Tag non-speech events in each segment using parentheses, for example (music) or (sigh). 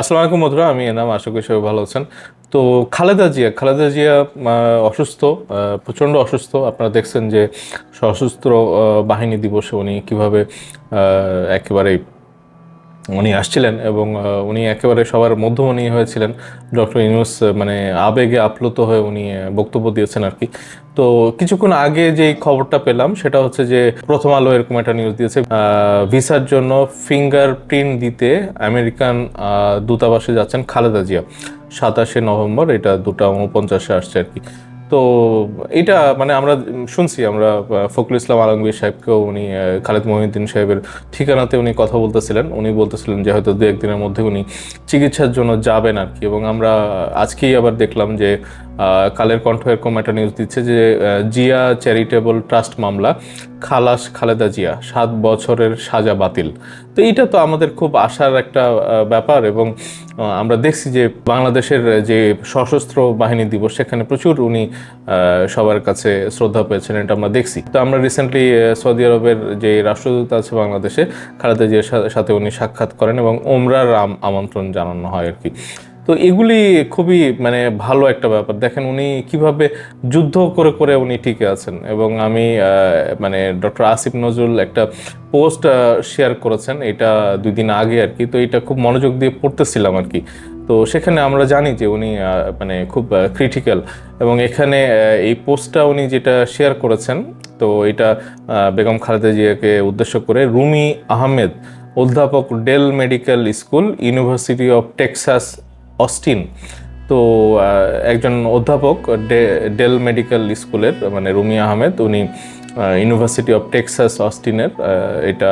আসসালামু আলাইকুম মধুরা আমি এনাম, আশা করি সবাই ভালো আছেন। তো খালেদা জিয়া খালেদা জিয়া অসুস্থ প্রচণ্ড অসুস্থ। আপনারা দেখছেন যে সশস্ত্র বাহিনী দিবসে উনি কীভাবে একেবারেই উনি আসছিলেন এবং উনি একেবারে সবার মধ্যমণি হয়েছিলেন। ডক্টর ইউনুস মানে আবেগে আপ্লুত হয়ে উনি বক্তব্য দিয়েছেন আর কি। তো কিছুক্ষণ আগে যে খবরটা পেলাম, সেটা হচ্ছে যে প্রথম আলো এরকম একটা নিউজ দিয়েছে ভিসার জন্য ফিঙ্গার প্রিন্ট দিতে আমেরিকান দূতাবাসে যাচ্ছেন খালেদা জিয়া। সাতাশে নভেম্বর, এটা দুটা উনপঞ্চাশে আসছে আর কি। তো এটা মানে আমরা শুনছি, আমরা ফখরুল ইসলাম আলমগীর সাহেবকেও উনি খালেদ মহিউদ্দিন সাহেবের ঠিকানাতে উনি কথা বলতেছিলেন। উনি বলতেছিলেন যে হয়তো দু একদিনের মধ্যে উনি চিকিৎসার জন্য যাবেন আর কি। এবং আমরা আজকেই আবার দেখলাম যে কালের কণ্ঠ এরকম একটা নিউজ দিচ্ছে যে জিয়া চ্যারিটেবল ট্রাস্ট মামলা, খালাস খালেদা জিয়া, সাত বছরের সাজা বাতিল। তো এটা তো আমাদের খুব আশার একটা ব্যাপার এবং আমরা দেখছি যে বাংলাদেশের যে সশস্ত্র বাহিনী দিবস, সেখানে প্রচুর উনি সবার কাছে শ্রদ্ধা পেয়েছেন, এটা আমরা দেখছি। তো আমরা রিসেন্টলি সৌদি আরবের যে রাষ্ট্রদূত আছে বাংলাদেশে, খালেদা জিয়ার সাথে উনি সাক্ষাৎ করেন এবং ওমরার আম- আমন্ত্রণ জানানো হয় আর কি। তো এগুলি খুবই মানে ভালো একটা ব্যাপার। দেখেন, উনি কীভাবে যুদ্ধ করে করে উনি টিকে আছেন এবং আমি মানে ডক্টর আসিফ নজরুল একটা পোস্ট শেয়ার করেছেন। এটা দুই দিন আগে আর কি। তো এটা খুব মনোযোগ দিয়ে পড়তেছিলাম আর কি। তো সেখানে আমরা জানি যে উনি মানে খুব ক্রিটিক্যাল এবং এখানে এই পোস্টটা উনি যেটা শেয়ার করেছেন, তো এটা বেগম খালেদা জিয়াকে উদ্দেশ্য করে রুমি আহমেদ, অধ্যাপক Dell medical school, university of Texas Austin. তো একজন অধ্যাপক ডেল মেডিকেল স্কুলের মানে রুমি আহমেদ, উনি ইউনিভার্সিটি অফ টেক্সাস অস্টিনের এটা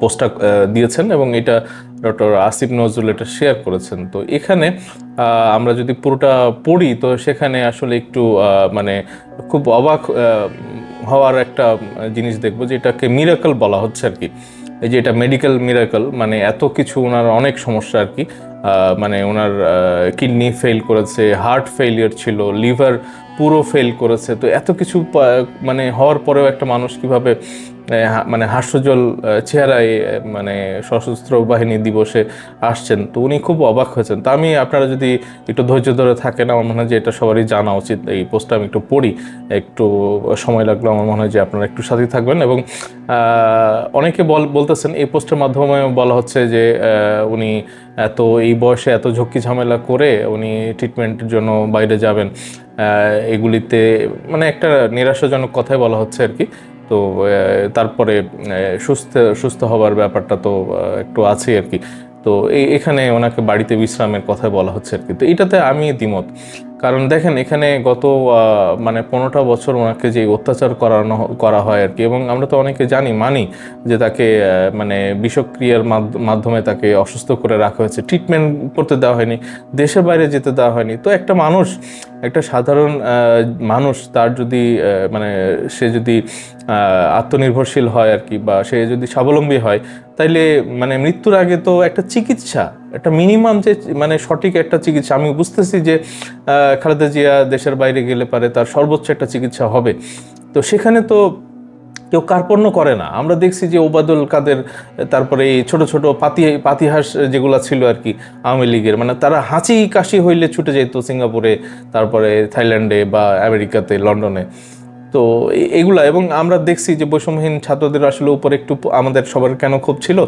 পোস্টটা দিয়েছেন এবং এটা ডক্টর আসিফ নজরুল এটা শেয়ার করেছেন। তো এখানে আমরা যদি পুরোটা পড়ি, তো সেখানে আসলে একটু মানে খুব অবাক হওয়ার একটা জিনিস দেখব যেটাকে মিরাকল বলা হচ্ছে আর কি। এই যে এটা মেডিকেল মিরাকল মানে এত কিছু ওনার অনেক সমস্যা আর কি। মানে ওনার কিডনি ফেল করেছে হার্ট ফেলিয়ার ছিল লিভার পুরো ফেল করেছে। তো এত কিছু মানে হওয়ার পরেও একটা মানুষ কীভাবে মানে হাস্যজল চেহারায় মানে সশস্ত্র বাহিনী দিবসে আসছেন। তো উনি খুব অবাক হয়েছেন। তা আমি আপনারা যদি একটু ধৈর্য ধরে থাকেন, আমার মনে হয় যে এটা সবারই জানা উচিত। এই পোস্টটা আমি একটু পড়ি, একটু সময় লাগল, আমার মনে হয় যে আপনারা একটু সাথে থাকবেন। এবং অনেকে বল, বলতেছেন, এই পোস্টের মাধ্যমে বলা হচ্ছে যে উনি এত, এই বয়সে এত ঝক্কি ঝামেলা করে উনি ট্রিটমেন্টের জন্য বাইরে যাবেন। এগুলিতে মানে একটা নিরাশাজনক কথাই বলা হচ্ছে আর কি। তো তারপরে সুস্থ সুস্থ হবার ব্যাপারটা তো একটু আছেই আর কি। তো এখানে ওনাকে বাড়িতে বিশ্রামের কথা বলা হচ্ছে আর কি। তো, এটাতে আমি দ্বিমত। কারণ দেখেন, এখানে গত মানে পনেরোটা বছর ওনাকে যে অত্যাচার করানো, করা হয় আর কি, এবং আমরা তো অনেকে জানি, মানি যে তাকে মানে বিষক্রিয়ার মাধ্য- মাধ্যমে তাকে অসুস্থ করে রাখা হয়েছে। ট্রিটমেন্ট করতে দেওয়া হয়নি, দেশের বাইরে যেতে দেওয়া হয়নি। তো একটা মানুষ, একটা সাধারণ মানুষ তার যদি মানে সে যদি আত্মনির্ভরশীল হয় আর কি, বা সে যদি স্বাবলম্বী হয়, তাইলে মানে মৃত্যুর আগে তো একটা চিকিৎসা একটা মিনিমাম যে মানে সঠিক একটা চিকিৎসা, আমি বুঝতেছি যে খালেদা জিয়া দেশের বাইরে গেলে পারে তার সর্বোচ্চ একটা চিকিৎসা হবে। তো সেখানে তো কেউ কার্পণ্য করে না। আমরা দেখছি যে ওবায়দুল কাদের, তারপরে এই ছোট ছোট পাতি, পাতিহাস যেগুলো ছিল আর কি, আওয়ামী লীগের মানে তারা হাঁচি কাশি হইলে ছুটে যেত সিঙ্গাপুরে, তারপরে থাইল্যান্ডে বা আমেরিকাতে, লন্ডনে। তো এগুলা, এবং আমরা দেখছি যে বৈষম্যহীন ছাত্রদের আসলে উপরে একটু আমাদের সবার কেন ক্ষোভ ছিল,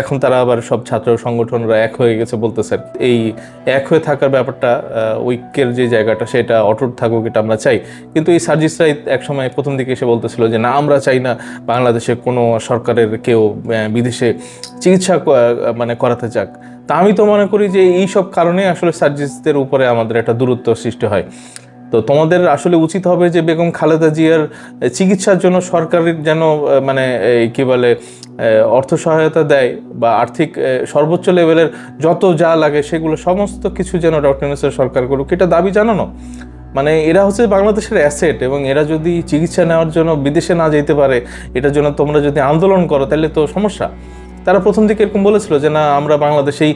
এখন তারা আবার সব ছাত্র সংগঠনরা এক হয়ে গেছে বলতেছে। আর কি। এই এক হয়ে থাকার ব্যাপারটা ঐক্যের যে জায়গাটা, সেটা অটুট থাকুক এটা আমরা চাই। কিন্তু এই সার্জিসরাই এক সময় প্রথম দিকে এসে বলতেছিল যে, না, আমরা চাই না বাংলাদেশে কোনো সরকারের কেউ বিদেশে চিকিৎসা মানে করাতে চাক তা আমি তো মনে করি যে এই সব কারণে আসলে সার্জিসদের উপরে আমাদের একটা দূরত্ব সৃষ্টি হয়। তো তোমাদের আসলে উচিত হবে যে বেগম খালেদা জিয়ার চিকিৎসার জন্য সরকারের যেন মানে কি বলে অর্থ সহায়তা দেয় বা আর্থিক সর্বোচ্চ লেভেলের যত যা লাগে সেগুলো সমস্ত কিছু যেন ডক্টর ইউনূসের সরকার করুক, এটা দাবি জানানো। মানে এরা হচ্ছে বাংলাদেশের অ্যাসেট এবং এরা যদি চিকিৎসা নেওয়ার জন্য বিদেশে না যেতে পারে, এটার জন্য তোমরা যদি আন্দোলন করো তাহলে তো সমস্যা। তারা প্রথম দিকে এরকম বলেছিল যে, না, আমরা বাংলাদেশেই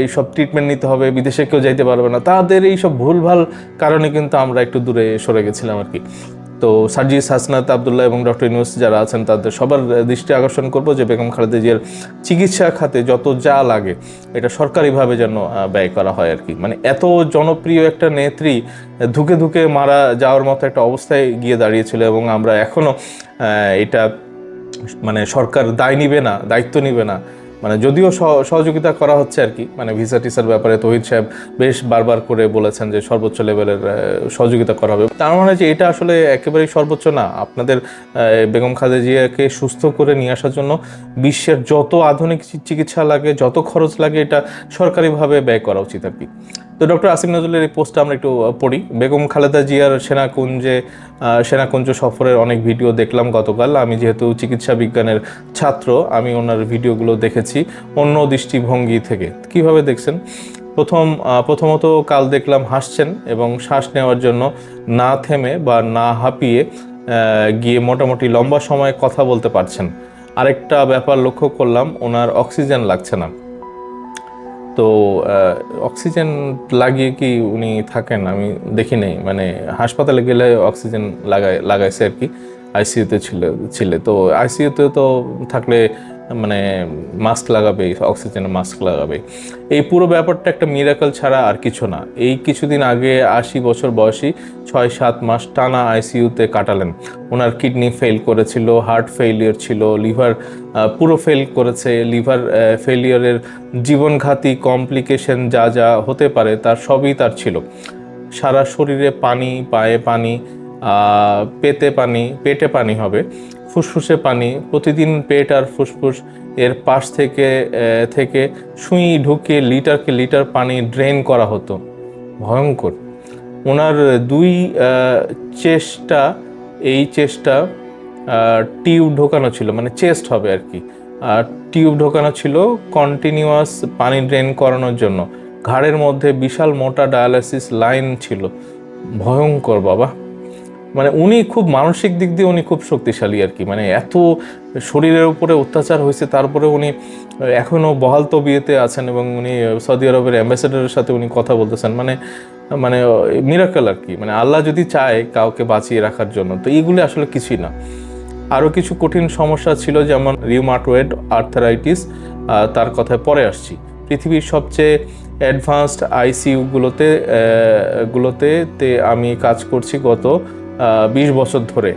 এই সব ট্রিটমেন্ট নিতে হবে, বিদেশে কেউ যাইতে পারবে না। তাদের এই সব ভুলভাল কারণে কিন্তু আমরা একটু দূরে সরে গেছিলাম আর কি। তো সার্জিস হাসনাত আবদুল্লাহ এবং ডক্টর ইউনুস যারা আছেন, তাদের সবার দৃষ্টি আকর্ষণ করব যে, বেগম খালেদা জিয়ার চিকিৎসা খাতে যত যা লাগে, এটা সরকারিভাবে যেন ব্যয় করা হয় আর কি। মানে এত জনপ্রিয় একটা নেত্রী, ধুকে ধুকে মারা যাওয়ার মতো একটা অবস্থায় গিয়ে দাঁড়িয়েছিল এবং আমরা এখনও এটা সরকার দায় নিবে না, দায়িত্ব নিবে না। মানে যদিও সহ- সহযোগিতা করা হচ্ছে আর কি। মানে ভিসা টিসার ব্যাপারে তহিদ সাহেব বেশ বারবার করে বলেছেন যে সর্বোচ্চ লেভেলের সহযোগিতা করা হবে। তার মানে যে এটা আসলে একেবারেই সর্বোচ্চ না। আপনাদের বেগম খালেদা জিয়াকে সুস্থ করে নিয়ে আসার জন্য বিশ্বের যত আধুনিক চিকিৎসা লাগে, যত খরচ লাগে, এটা সরকারিভাবে ব্যয় করা উচিত আর কি। তো ডক্টর আসিম নজরুলের এই পোস্টটা আমরা একটু পড়ি। বেগম খালেদা জিয়ার সেনাকুঞ্জে সেনাকুঞ্জ সফরের অনেক ভিডিও দেখলাম গতকাল। আমি যেহেতু চিকিৎসা বিজ্ঞানের ছাত্র, আমি ওনার ভিডিওগুলো দেখেছি অন্য দৃষ্টিভঙ্গি থেকে। কীভাবে দেখছেন? প্রথম প্রথমত কাল দেখলাম হাসছেন এবং শ্বাস নেওয়ার জন্য না থেমে বা না হাঁপিয়ে গিয়ে মোটামুটি লম্বা সময় কথা বলতে পারছেন। আরেকটা ব্যাপার লক্ষ্য করলাম, ওনার অক্সিজেন লাগছে না। তো অক্সিজেন লাগিয়ে কি উনি থাকেন? আমি দেখি নেই। মানে হাসপাতালে গেলে অক্সিজেন লাগায়, লাগাইছে আর কি। আইসিইউতে ছিল, ছিলে। তো আইসিইউতে তো থাকলে মানে মাস্ক লাগাবে অক্সিজেনের মাস্ক লাগাবে এই পুরো ব্যাপারটা একটা মিরাকল ছাড়া আর কিছু না। এই কিছুদিন আগে আশি বছর বয়সী ছয় সাত মাস টানা আইসিইউতে কাটালেন। ওনার কিডনি ফেল করেছিল হার্ট ফেলিয়ার ছিল লিভার পুরো ফেল করেছে। লিভার ফেলিয়ারের জীবনঘাতী কমপ্লিকেশন যা যা হতে পারে তার সবই তার ছিল। সারা শরীরে পানি, পায়ে পানি পেতে পানি, পেটে পানি হবে। ফুসফুসে পানি, প্রতিদিন পেট আর ফুসফুস এর পাশ থেকে থেকে সুই ঢুকিয়ে লিটারকে লিটার পানি ড্রেন করা হতো। ভয়ঙ্কর। ওনার দুই চেষ্টা, এই চেষ্টা টিউব ঢোকানো ছিল মানে চেস্ট হবে আর কি। আর টিউব ঢোকানো ছিল কন্টিনিউয়াস পানি ড্রেন করানোর জন্য। ঘাড়ের মধ্যে বিশাল মোটা ডায়ালাইসিস লাইন ছিল। ভয়ঙ্কর বাবা। মানে উনি খুব মানসিক দিক দিয়ে উনি খুব শক্তিশালী আর কি। মানে এত শরীরের উপরে অত্যাচার হয়েছে তারপরে উনি এখনও বহাল তবিয়েতে আছেন এবং উনি সৌদি আরবের অ্যাম্বাসেডারের সাথে উনি কথা বলতেছেন। মানে মানে মিরাকেল আর কি। মানে আল্লাহ যদি চায় কাউকে বাঁচিয়ে রাখার জন্য, তো এইগুলি আসলে কিছুই না। আরও কিছু কঠিন সমস্যা ছিল, যেমন রিউমাটোয়েড আর্থারাইটিস তার কথায় পরে আসছি। পৃথিবীর সবচেয়ে অ্যাডভান্সড আইসিইউগুলোতে গুলোতে আমি কাজ করছি গত বিশ বছর ধরে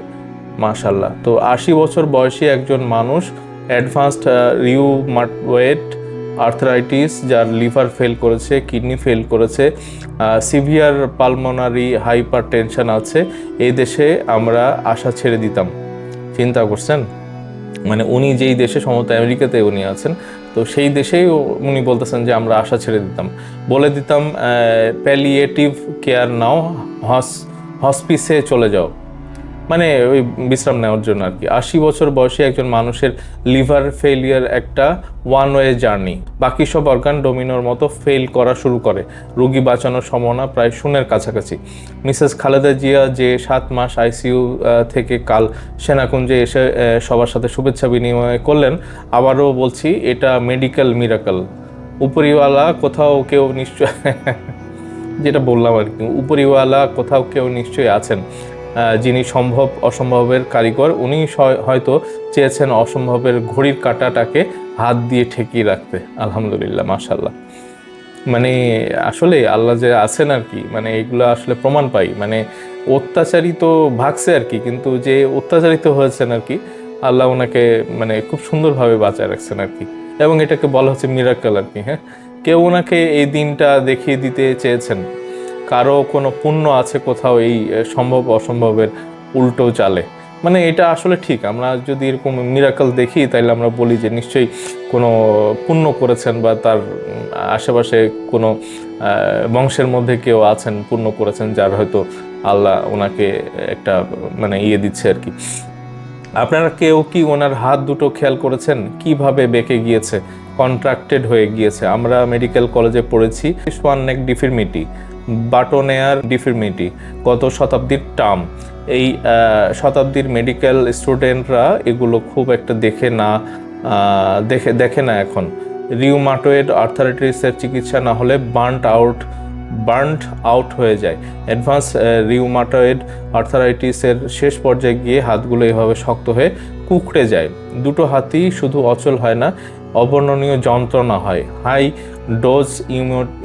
মাশাল্লাহ তো আশি বছর বয়সী একজন মানুষ অ্যাডভান্সড রিউমাটোয়েড আর্থারাইটিস যার লিভার ফেল করেছে কিডনি ফেল করেছে সিভিয়ার পালমোনারি হাইপার টেনশন আছে, এই দেশে আমরা আশা ছেড়ে দিতাম। চিন্তা করছেন? মানে উনি যেই দেশে, সম্ভবত আমেরিকাতে উনি আছেন, তো সেই দেশেই উনি বলতেছেন যে আমরা আশা ছেড়ে দিতাম। বলে দিতাম প্যালিয়েটিভ কেয়ার নাও হস হসপিসে চলে যাও। মানে ওই বিশ্রাম নেওয়ার জন্য আর কি। আশি বছর বয়সী একজন মানুষের লিভার ফেলিয়ার একটা ওয়ান ওয়ে জার্নি বাকি সব অর্গান ডোমিনোর মতো ফেল করা শুরু করে। রুগী বাঁচানোর সম্ভাবনা প্রায় শূন্যের কাছাকাছি। মিসেস খালেদা জিয়া যে সাত মাস আইসিইউ থেকে কাল সেনাকুঞ্জে এসে সবার সাথে শুভেচ্ছা বিনিময় করলেন। আবারও বলছি, এটা মেডিকেল মিরাকল উপরিওয়ালা কোথাও কেউ নিশ্চয় (laughs) যেটা বললাম আর কি, উপরিওয়ালা কোথাও কেউ নিশ্চয়ই আছেন যিনি সম্ভব অসম্ভবের কারিগর, উনি হয়তো চেয়েছেন অসম্ভবের ঘড়ির কাঁটাটাকে হাত দিয়ে ঠেকিয়ে রাখতে, আলহামদুলিল্লাহ মাশাল্লাহ মানে আসলে আল্লাহ যে আছেন আর কি মানে এগুলো আসলে প্রমাণ পাই মানে অত্যাচারী তো ভাগছে আর কি, কিন্তু যে অত্যাচারিত হয়েছেন আর কি, আল্লাহ ওনাকে মানে খুব সুন্দরভাবে বাঁচায় রাখছেন আর কি। এবং এটাকে বলা হচ্ছে মিরাক্কেল আর কি হ্যাঁ? কেউ ওনাকে এই দিনটা দেখিয়ে দিতে চেয়েছেন। কারও কোনো পুণ্য আছে কোথাও এই সম্ভব অসম্ভবের উল্টো চালে মানে এটা আসলে ঠিক, আমরা যদি এরকম মিরাকল দেখি তাহলে আমরা বলি যে নিশ্চয়ই কোনো পুণ্য করেছেন বা তার আশেপাশে কোনো বংশের মধ্যে কেউ আছেন, পুণ্য করেছেন, যার হয়তো আল্লাহ ওনাকে একটা মানে ইয়ে দিচ্ছে আর কি। আপনারা কেউ কি ওনার হাত দুটো খেয়াল করেছেন? কীভাবে বেঁকে গিয়েছে? কন্ট্রাক্টেড হয়ে গিয়েছে। আমরা মেডিকেল কলেজে পড়েছি। সোয়ান নেক ডিফিরমিটি বাটোনেয়ার ডিফিরমিটি গত শতাব্দীর টার্ম এই শতাব্দীর মেডিকেল স্টুডেন্টরা এগুলো খুব একটা দেখে না দেখে দেখে না এখন। রিউমাটোয়েড আর্থারাইটিসের চিকিৎসা না হলে বার্নড আউট বার্নড আউট হয়ে যায়। অ্যাডভান্স রিউমাটয়েড আর্থারাইটিসের শেষ পর্যায়ে গিয়ে হাতগুলো এভাবে শক্ত হয়ে কুকড়ে যায়। দুটো হাতই শুধু অচল হয় না অবর্ণনীয় যন্ত্রণা হয়। হাই ডোজ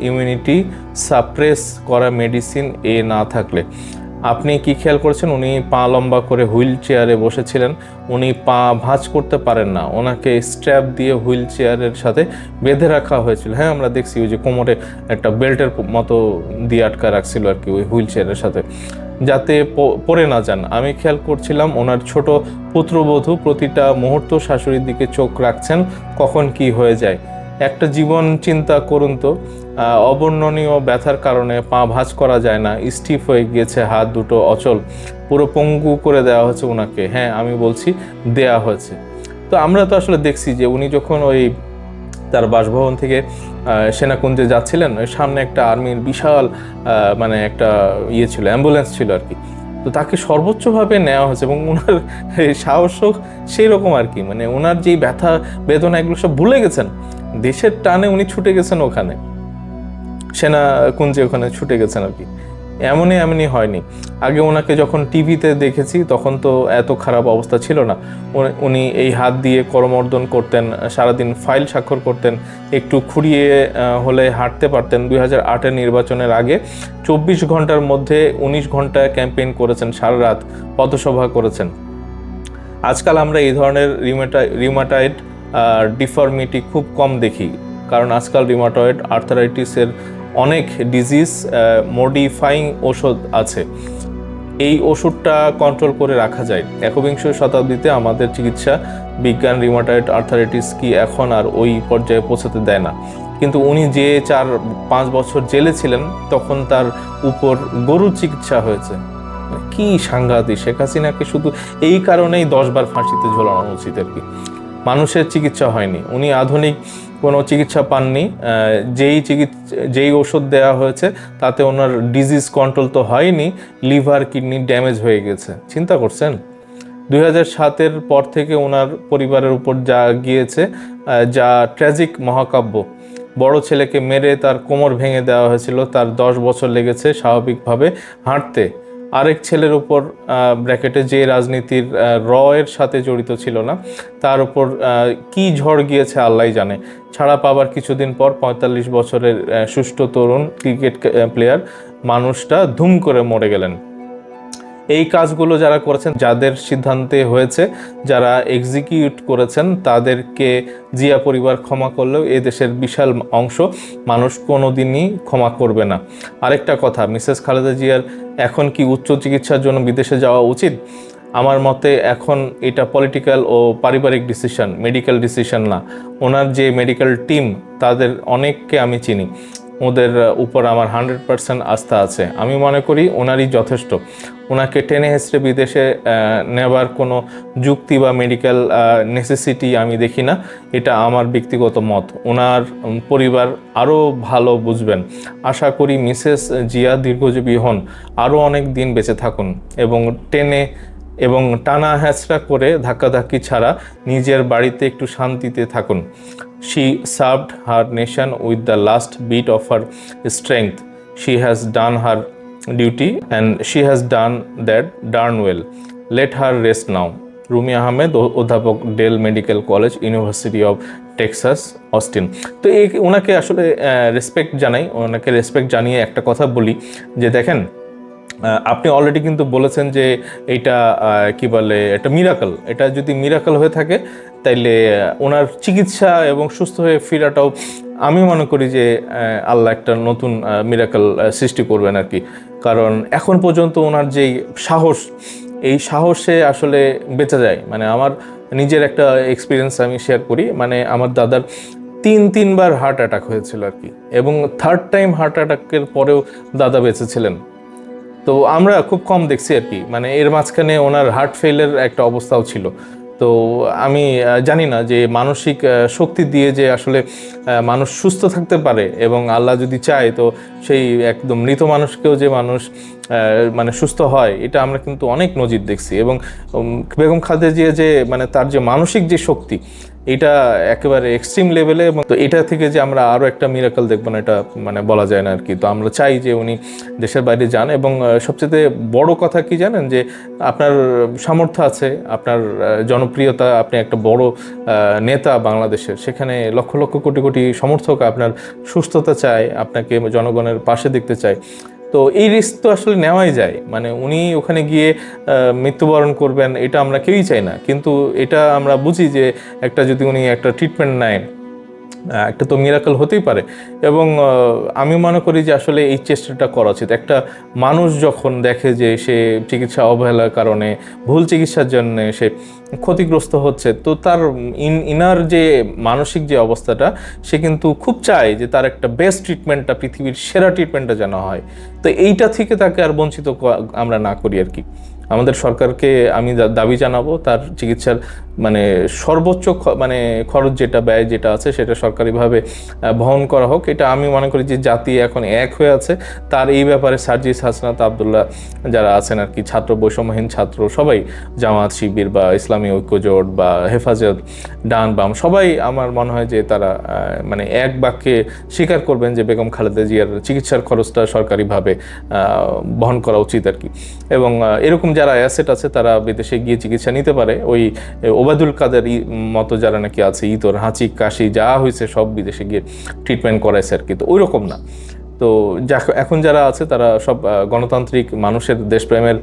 ইমিউনিটি সাপ্রেস করা মেডিসিন এ না থাকলে। আপনি কি খেয়াল করেছেন? উনি পা লম্বা করে হুইল চেয়ারে বসেছিলেন। উনি পা ভাঁজ করতে পারেন না। ওনাকে স্ট্র্যাপ দিয়ে হুইল চেয়ারের সাথে বেঁধে রাখা হয়েছিল। হ্যাঁ আমরা দেখছি ওই যে কোমরে একটা বেল্টের মতো দিয়ে আটকা রাখছিল আর কি, ওই হুইল চেয়ারের সাথে। যাতে পড়ে না যান। আমি খেয়াল করছিলাম ওনার ছোট পুত্রবধূ প্রতিটা মুহূর্ত শাশুড়ির দিকে চোখ রাখছেন, কখন কি হয়ে যায়। একটা জীবন চিন্তা করুন তো অবর্ণনীয় ব্যথার কারণে পা ভাঁজ করা যায় না, স্টিফ হয়ে গিয়েছে, হাত দুটো অচল। পুরো পঙ্গু করে দেওয়া হয়েছে ওনাকে। হ্যাঁ আমি বলছি দেয়া হয়েছে। তো আমরা তো আসলে দেখছি যে উনি যখন ওই তার বাসভবন থেকে সেনাকুঞ্জে যাচ্ছিলেন। ওই সামনে একটা আর্মির বিশাল মানে একটা ইয়ে ছিল, অ্যাম্বুলেন্স ছিল আর কি। তো তাকে সর্বোচ্চভাবে নেওয়া হয়েছে এবং ওনার সাহসও সেই রকম আর কি। মানে ওনার যেই ব্যথা, বেদনা, এগুলো সব ভুলে গেছেন। দেশের টানে উনি ছুটে গেছেন ওখানে। সেনা কুঞ্জে ওখানে ছুটে গেছেন আর কি। এমনই এমনই হয়নি। আগে ওনাকে যখন টিভিতে দেখেছি, তখন তো এত খারাপ অবস্থা ছিল না। উনি- এই হাত দিয়ে করমর্দন করতেন, সারাদিন ফাইল স্বাক্ষর করতেন, একটু খুঁড়িয়ে হলে হাঁটতে পারতেন। দুই হাজার আটের নির্বাচনের আগে চব্বিশ ঘণ্টার মধ্যে উনিশ ঘণ্টা ক্যাম্পেইন করেছেন, সারা রাত পথসভা করেছেন। আজকাল আমরা এই ধরনের রিমাটা রিমাটাইড ডিফর্মিটি খুব কম দেখি, কারণ আজকাল রিমাটয়েড আর্থারাইটিসের অনেক ডিজিজ মডিফাইং ওষুধ আছে। এই ওষুধটা কন্ট্রোল করে রাখা যায়। একবিংশ শতাব্দীতে আমাদের চিকিৎসা বিজ্ঞান রিমাটয়েড আর্থারাইটিস কি এখন আর ওই পর্যায়ে পৌঁছাতে দেয় না। কিন্তু উনি যে চার, পাঁচ বছর জেলে ছিলেন, তখন তার উপর গরু চিকিৎসা হয়েছে। কি সাংঘাতিক, শেখ হাসিনাকে শুধু এই কারণেই দশবার ফাঁসিতে ঝোলানো উচিত আর কি। মানুষের চিকিৎসা হয়নি। উনি আধুনিক কোনো চিকিৎসা পাননি যেই চিকিৎসা যেই ওষুধ দেওয়া হয়েছে তাতে ওনার ডিজিজ কন্ট্রোল তো হয়নি লিভার কিডনি ড্যামেজ হয়ে গেছে। চিন্তা করছেন? দুই হাজার সাতের পর থেকে ওনার পরিবারের উপর যা গিয়েছে যা ট্র্যাজিক মহাকাব্য, বড় ছেলেকে মেরে তার কোমর ভেঙে দেওয়া হয়েছিল, তার দশ বছর লেগেছে স্বাভাবিকভাবে হাঁটতে। আরেক ছেলের উপর ব্র্যাকেটে যে রাজনীতির র এর সাথে জড়িত ছিল না, তার উপর কি ঝড় গিয়েছে আল্লাহ জানে। ছাড়া পাবার কিছুদিন পর পঁয়তাল্লিশ বছরের সুষ্ঠু তরুণ ক্রিকেট প্লেয়ার মানুষটা ধুম করে মরে গেলেন। এই কাজগুলো যারা করেছেন, যাদের সিদ্ধান্তে হয়েছে, যারা এক্সিকিউট করেছেন, তাদেরকে জিয়া পরিবার ক্ষমা করলেও এ দেশের বিশাল অংশ মানুষ কোনোদিনই ক্ষমা করবে না। আরেকটা কথা, মিসেস খালেদা জিয়ার এখন কি উচ্চ চিকিৎসার জন্য বিদেশে যাওয়া উচিত? আমার মতে এখন এটা পলিটিক্যাল ও পারিবারিক ডিসিশন মেডিকেল ডিসিশন না। ওনার যে মেডিকেল টিম তাদের অনেককে আমি চিনি। ওদের উপর আমার হান্ড্রেড পার্সেন্ট আস্থা আছে। আমি মনে করি ওনারই যথেষ্ট। ওনাকে টেনে হেসড়ে বিদেশে নেবার কোনো যুক্তি বা মেডিকেল নেসেসিটি আমি দেখি না। এটা আমার ব্যক্তিগত মত। ওনার পরিবার আরও ভালো বুঝবেন। আশা করি মিসেস জিয়া দীর্ঘজীবী হন। আরও অনেক দিন বেঁচে থাকুন এবং টেনে এবং টানা হ্যাচড়া করে ধাক্কাধাক্কি ছাড়া নিজের বাড়িতে একটু শান্তিতে থাকুন। She served her nation with the last bit of her strength she has done her duty and she has done that darn well let her rest now Rumi Ahmed অধ্যাপক Dell medical college university of Texas Austin তো এই ওনাকে আসলে respect জানাই। ওনাকে respect জানিয়ে একটা কথা বলি, যে দেখেন আপনি অলরেডি কিন্তু বলেছেন যে এটা কি বলে, এটা মিরাকল এটা যদি মিরাকল হয়ে থাকে তাইলে ওনার চিকিৎসা এবং সুস্থ হয়ে ফেরাটাও আমি মনে করি যে আল্লাহ একটা নতুন মিরাকল সৃষ্টি করবেন আর কি। কারণ এখন পর্যন্ত ওনার যেই সাহস, এই সাহসে আসলে বেঁচে যায়। মানে আমার নিজের একটা এক্সপিরিয়েন্স আমি শেয়ার করি। মানে আমার দাদার তিন, তিনবার হার্ট অ্যাটাক হয়েছিল আর কি। এবং থার্ড টাইম হার্ট অ্যাটাকের পরেও দাদা বেঁচেছিলেন। তো আমরা খুব কম দেখছি আর কি। মানে এর মাঝখানে ওনার হার্ট ফেলের একটা অবস্থাও ছিল। তো আমি জানি না যে মানসিক শক্তি দিয়ে যে আসলে মানুষ সুস্থ থাকতে পারে এবং আল্লাহ যদি চায়, তো সেই একদম মৃত মানুষকেও যে মানুষ মানে সুস্থ হয়, এটা আমরা কিন্তু অনেক নজির দেখছি এবং বেগম খাদে যে যে মানে তার যে মানসিক যে শক্তি এটা একেবারে এক্সট্রিম লেভেলে এবং তো এটা থেকে যে আমরা আরও একটা মিরাকল দেখব না, এটা মানে বলা যায় না আর কি। তো আমরা চাই যে উনি দেশের বাইরে যান এবং সবচেয়ে বড় কথা কি জানেন? যে আপনার সামর্থ্য আছে, আপনার জনপ্রিয়তা, আপনি একটা বড় নেতা বাংলাদেশের। সেখানে লক্ষ লক্ষ কোটি কোটি সমর্থক আপনার সুস্থতা চায়, আপনাকে জনগণের পাশে দেখতে চায়। তো এই রিস্ক তো আসলে নেওয়াই যায়। মানে উনি ওখানে গিয়ে মৃত্যুবরণ করবেন, এটা আমরা কেউই চাই না। কিন্তু এটা আমরা বুঝি যে একটা যদি উনি একটা ট্রিটমেন্ট নেয় একটা তো মিরাকল হতেই পারে। এবং আমি মনে করি যে আসলে এই চেষ্টাটা করা উচিত। একটা মানুষ যখন দেখে যে সে চিকিৎসা অবহেলার কারণে, ভুল চিকিৎসার জন্য সে ক্ষতিগ্রস্ত হচ্ছে, তো তার ইন, ইনার যে মানসিক যে অবস্থাটা, সে কিন্তু খুব চায় যে তার একটা বেস্ট ট্রিটমেন্টটা পৃথিবীর সেরা ট্রিটমেন্টটা যেন হয়। তো এইটা থেকে তাকে আর বঞ্চিত আমরা না করি আর কি। আমাদের সরকারকে আমি দাবি জানাব, তার চিকিৎসার মানে সর্বোচ্চ মানে খরচ যেটা, ব্যয় যেটা আছে সেটা সরকারিভাবে বহন করা হোক। এটা আমি মনে করি যে জাতি এখন এক হয়ে আছে। তার এই ব্যাপারে সার্জিস হাসনাত আবদুল্লাহ যারা আছেন আর কি, ছাত্র, বৈষম্যহীন ছাত্র, সবাই জামাত, শিবির বা ইসলামী ঐক্যজোট বা হেফাজত, ডান বাম, সবাই আমার মনে হয় যে তারা মানে এক বাক্যে স্বীকার করবেন যে বেগম খালেদা জিয়ার চিকিৎসার খরচটা সরকারিভাবে বহন করা উচিত আর কি। এবং এরকম যারা অ্যাসেট আছে তারা বিদেশে গিয়ে চিকিৎসা নিতে পারে। ওই ওবায়দুল কাদের মতো যারা নাকি আছে, ইতর, হাঁচি, কাশি, যা হয়েছে সব বিদেশে গিয়ে ট্রিটমেন্ট করাইছে আর কি। তো ওই রকম না। তো যা- এখন যারা আছে তারা সব গণতান্ত্রিক মানুষের দেশপ্রেমের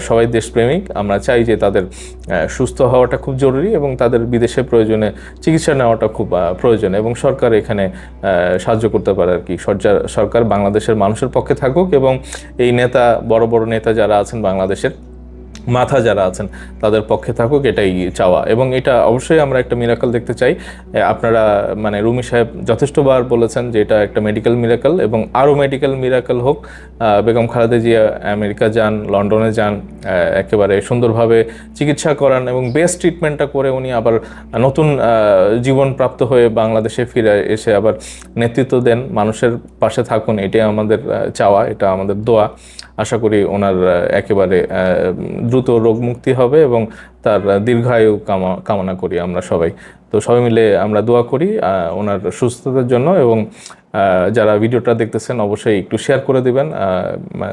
সবাই দেশপ্রেমিক। আমরা চাই যে তাদের সুস্থ হওয়াটা খুব জরুরি এবং তাদের বিদেশে প্রয়োজনে চিকিৎসা নেওয়াটা খুব প্রয়োজন এবং সরকার এখানে সাহায্য করতে পারে আর কি। সরকার বাংলাদেশের মানুষের পক্ষে থাকুক এবং এই নেতা, বড় বড় নেতা যারা আছেন বাংলাদেশের মাথা যারা আছেন, তাদের পক্ষে থাকুক, এটাই চাওয়া। এবং এটা অবশ্যই আমরা একটা মিরাকল দেখতে চাই। আপনারা মানে রুমি সাহেব যথেষ্টবার বলেছেন যে এটা একটা মেডিকেল মিরাকল এবং আরও মেডিকেল মিরাকল হোক। বেগম খালেদা জিয়া আমেরিকা যান, লন্ডনে যান একেবারে সুন্দরভাবে চিকিৎসা করান এবং বেস্ট ট্রিটমেন্টটা করে উনি আবার নতুন জীবন প্রাপ্ত হয়ে বাংলাদেশে ফিরে এসে আবার নেতৃত্ব দেন। মানুষের পাশে থাকুন, এটাই আমাদের চাওয়া, এটা আমাদের দোয়া। আশা করি ওনার একেবারে দ্রুত রোগ মুক্তি হবে এবং তার দীর্ঘায়ু কামা, কামনা করি আমরা সবাই। তো সবাই মিলে আমরা দোয়া করি ওনার সুস্থতার জন্য এবং যারা ভিডিওটা দেখতেছেন অবশ্যই একটু শেয়ার করে দিবেন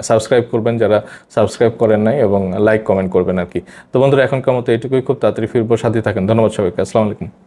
সাবস্ক্রাইব করবেন যারা সাবস্ক্রাইব করেন নাই এবং লাইক কমেন্ট করবেন আর কি। তো বন্ধুরা, এখনকার মতো এটুকুই। খুব তাড়াতাড়ি ফিরবো, সাথে থাকেন। ধন্যবাদ সবাইকে। আসসালামু আলাইকুম।